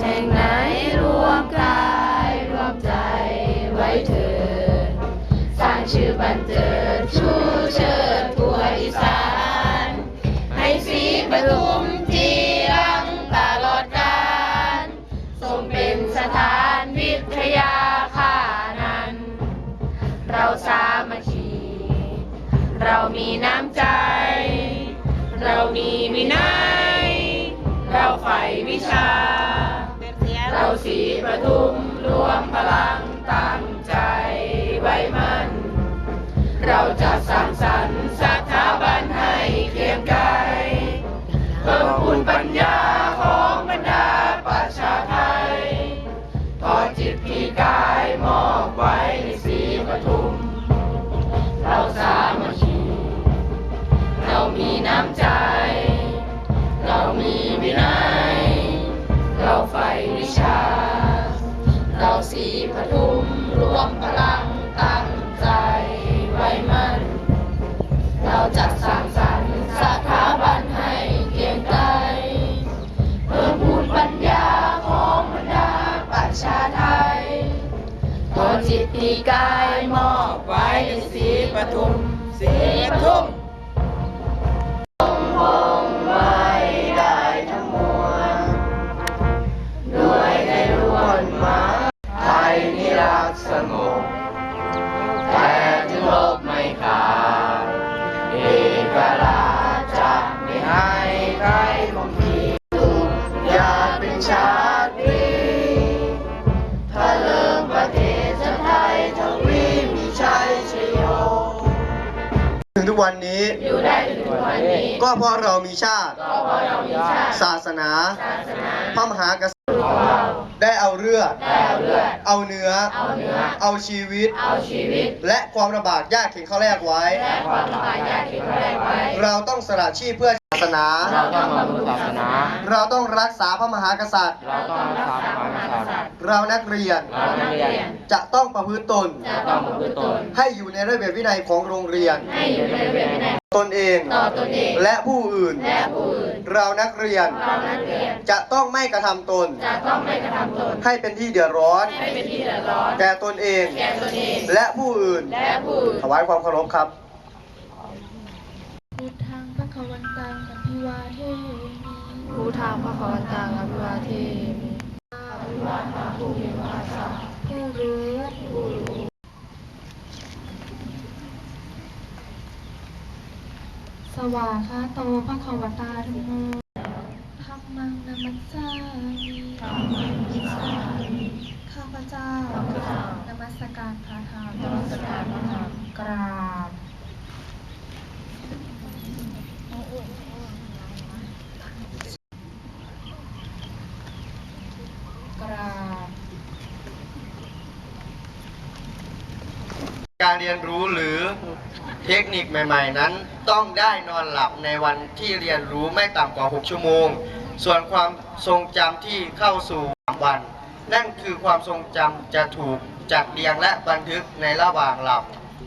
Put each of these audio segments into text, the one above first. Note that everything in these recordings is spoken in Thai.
แห่งไหนรวมกายรวมใจไว้เถิดสร้างชื่อบันเจิดชูเชิดทั่วอีสาน ให้สีปทุมทีรังตลอดกาลทรงเป็นสถานวิทยาค่านั้น เราสามัคคี เรามีน้ำใจ เรามีวินัย เราใฝ่วิชา สีปทุมรวมพลังตั้งใจไว้มัน เราจะสร้างสรรค์สถาบันให้เคียงไกรเพิ่มพูนปัญญา ปทุมรวมพลังตั้งใจไว้มันเราจะสร้างสรรค์สถาบันให้เกียงไกรเพิ่มพูนปัญญาของบรรดาประชาไทยขอจิตที่กายมอบไว้ในสีปทุมสีปทุมค กวันนี้ อยู่ได้จนถึงวันนี้ ก็เพราะเรามีชาติ ก็เพราะเรามีชาติ ศาสนา ศาสนาพระมหากษัตริย์ของเราได้เอาเลือดได้เอาเลือด เอาเนื้อเอาเนื้อเอาชีวิตเอาชีวิต และความลำบากยากเข็นข้อแรกไว้และความลำบากยากเข็นแรกไว้ เราต้องสละชีพเพื่อศาสนา เราต้องบำรุงศาสนาเราต้องรักษาพระมหากษัตริย์ เราต้องรักษาพระมหากษัตริย์เรานักเรียน เรานักเรียน จะต้องประพฤติตน จะต้องประพฤติตน ให้อยู่ในระเบียบวินัยของโรงเรียน ให้อยู่ในระเบียบวินัยตนเองต่อตนเอง และผู้อื่น และผู้อื่น เรานักเรียน เรานักเรียน จะต้องไม่กระทำตน จะต้องไม่กระทำตน ให้เป็นที่เดือดร้อน ให้เป็นที่เดือดร้อน แก่ตนเอง แก่ตนเอง และผู้อื่น และผู้อื่น ถวายความเคารพครับพุทธังพระควันตังอภิวาเทมิพุทธังพระคะวันตังอภิวาเทมิ ผู้รู้สวาคาโตพระคาวตาธรรมโมธรรมังนามัสสามิข้าพเจ้านมัสการพระธรรมนมัสการพระธรรมกราบ กราบ การเรียนรู้หรือเทคนิคใหม่ ๆ นั้น ต้องได้นอนหลับในวันที่เรียนรู้ไม่ต่ำกว่า 6 ชั่วโมง ส่วนความทรงจำที่เข้าสู่3วัน นั่นคือความทรงจำจะถูกจัดเรียงและบันทึกในระหว่างหลับ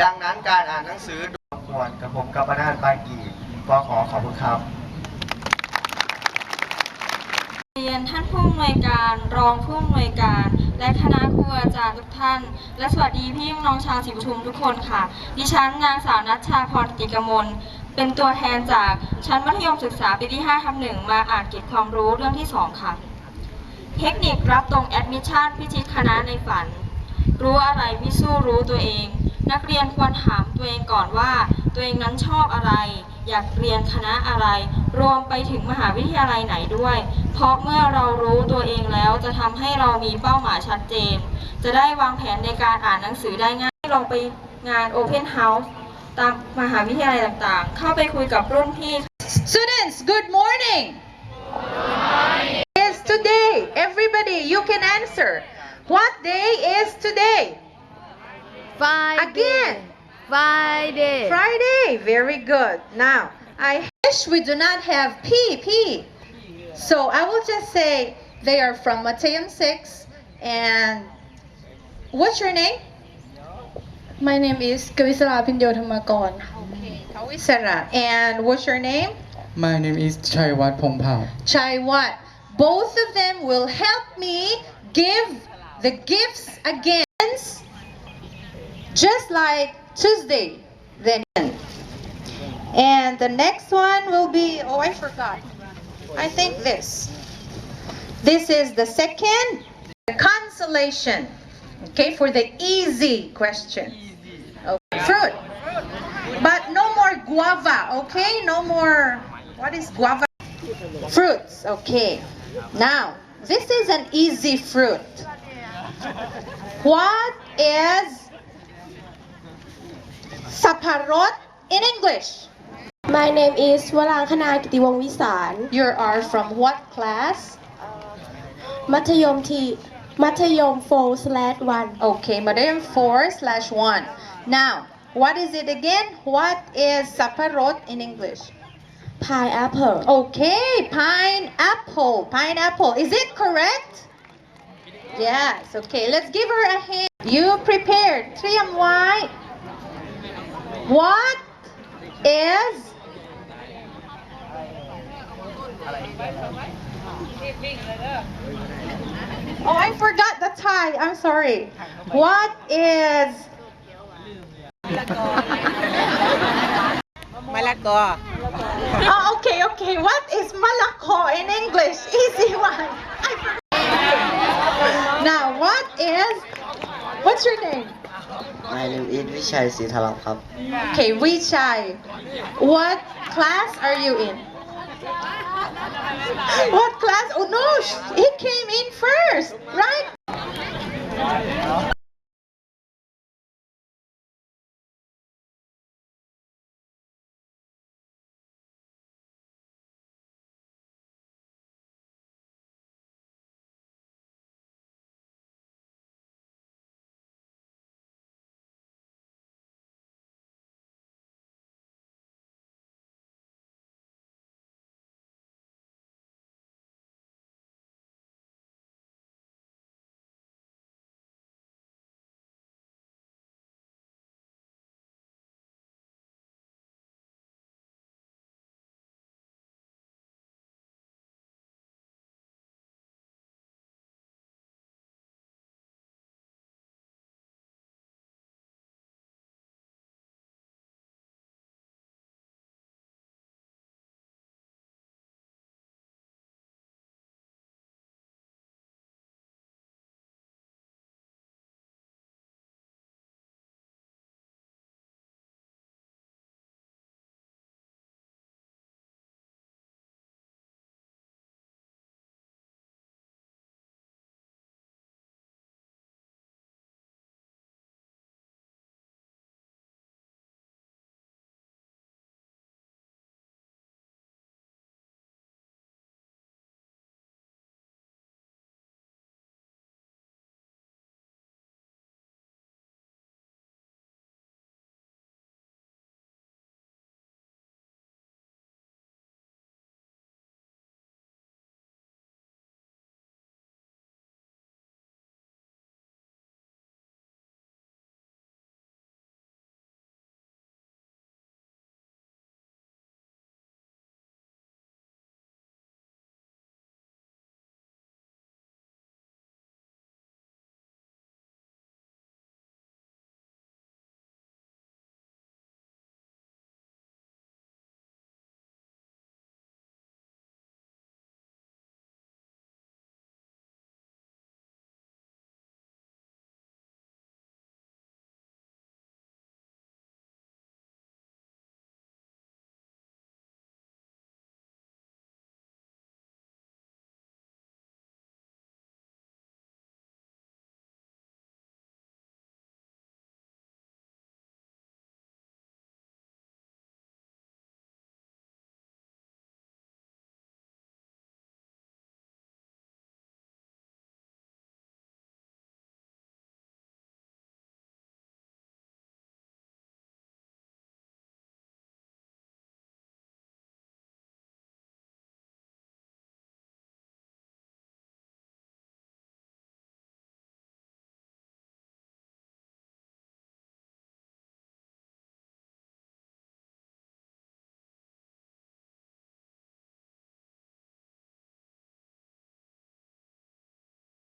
ดังนั้นการอ่านหนังสือดยควรกับผมกัปนาทปานกีก็ขอขอบคุณครับ เรียนท่านผู้อำนวยการ รองผู้อำนวยการ และคณะครูอาจารย์ทุกท่าน และสวัสดีพี่น้องชาวศรีปทุมทุกคนค่ะ ดิฉันนางสาวนัชชาพรกิกมลเป็นตัวแทนจากชั้นมัธยมศึกษาปีที่5ทับหนึ่งมาอ่านเก็บความรู้เรื่องที่ 2 ค่ะ เทคนิครับตรงแอดมิชชั่นพิชิตคณะในฝัน รู้อะไรพิสู้รู้ตัวเอง นักเรียนควรถามตัวเองก่อนว่า ตัวเองนั้นชอบอะไร อยากเรียนคณะอะไร รวมไปถึงมหาวิทยาลัยไหนด้วย เพราะเมื่อเรารู้ตัวเองแล้วจะทำให้เรามีเป้าหมายชัดเจน จะได้วางแผนในการอ่านหนังสือได้ง่ายลองไปงาน Open House ตามมหาวิทยาลัยต่างๆ เข้าไปคุยกับรุ่นพี่ Students, good morning. Is today. Everybody, you can answer. What day is today? Friday Again. Friday Friday. Very good. Now, I wish we do not have P, P. So I will just say they are from Matthew 6 and what's your name? My name is Kavisara Pindyothamakorn. Okay, Kavisara. And what's your name? My name is Chaiwat Pongpao. Chaiwat. Both of them will help me give the gifts again. Just like Tuesday then. And the next one will be, oh I forgot. I think this. This is the second consolation. Okay, for the easy question. Okay. Fruit. But no more guava, okay? No more What is guava? Fruits, okay. Now, this is an easy fruit. What is saparot in English? My name is วรางคณากิติวงศ์วิสาร You are from what class? มัธยมที่มัธยม4 slash 1 Okay, Madam 4 slash 1. Now, what is it again? What is saparot in English? pineapple Okay, pineapple. Pineapple. Is it correct? Yes. Okay, let's give her a hand. You prepared. Triam Y. What is Oh, I forgot the tie. I'm sorry. What is มะละกอ Oh, okay, okay. What is malako in English? Easy one. I forgot. Now, what is? What's your name? My name is วิชัยศรีทลับครับ Okay, Wichai. What class are you in? What class? Oh no, he came in first, right?